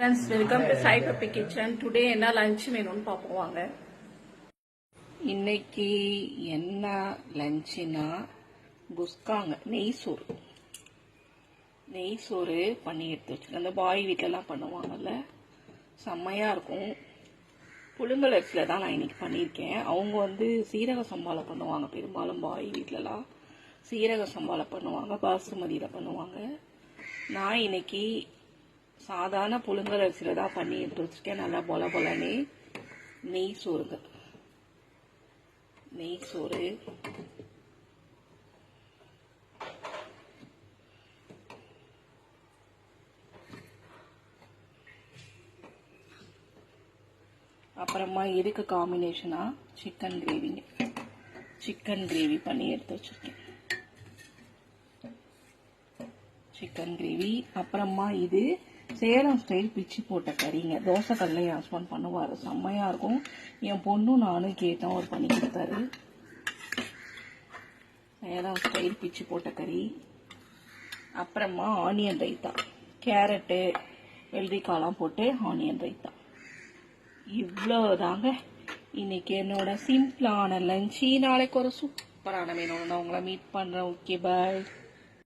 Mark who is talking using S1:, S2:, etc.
S1: Friends welcome to Sai puppy kitchen today என்ன lunch வேணும்னு பார்ப்போம் வாங்க. இன்னைக்கு என்ன லஞ்சுனா குஸ்காங்க நெய் சோறு. நெய் சோறு பண்ணி எடுத்து வச்சுருக்கேன். அந்த பாய் வீட்டிலலாம் பண்ணுவாங்கல்ல செம்மையாக இருக்கும். புழுங்கலரிசியில் தான் நான் இன்னைக்கு பண்ணியிருக்கேன். அவங்க வந்து சீரக சம்பாலை பண்ணுவாங்க பெரும்பாலும் பாய் வீட்டிலலாம் சீரக சம்பாலை பண்ணுவாங்க பாசுமதியில் பண்ணுவாங்க. நான் இன்னைக்கு சாதாரண புழுங்கல் அரிசியில் தான் பண்ணி எடுத்து வச்சிருக்கேன். நல்லா பொல பொலனே நெய் சோறுங்க. நெய் சோறு. அப்புறமா இதுக்கு காம்பினேஷனா சிக்கன் கிரேவிங்க சிக்கன் கிரேவி பண்ணி எடுத்து வச்சிருக்கேன். சிக்கன் கிரேவி அப்புறமா இது சேலம் ஸ்டைல் பிச்சு போட்ட கறிங்க. தோசை கல்ல என் ஹஸ்பண்ட் பண்ணுவார். செம்மையாக இருக்கும். என் பொண்ணும் நானும் கேட்டோம் அவர் பண்ணி கொடுத்தாரு. சேலம் ஸ்டைல் பிச்சு போட்ட கறி. அப்புறமா ஆனியன் ரைத்தா. கேரட்டு வெள்ளரிக்காலாம் போட்டு ஆனியன் ரைத்தா. இவ்வளோ தாங்க இன்னைக்கு என்னோட சிம்பிளான லஞ்ச் நாளைக்கு ஒரு சூப்பரான வேணும் நான் உங்களை மீட் பண்ணுறேன் ஓகே பாய்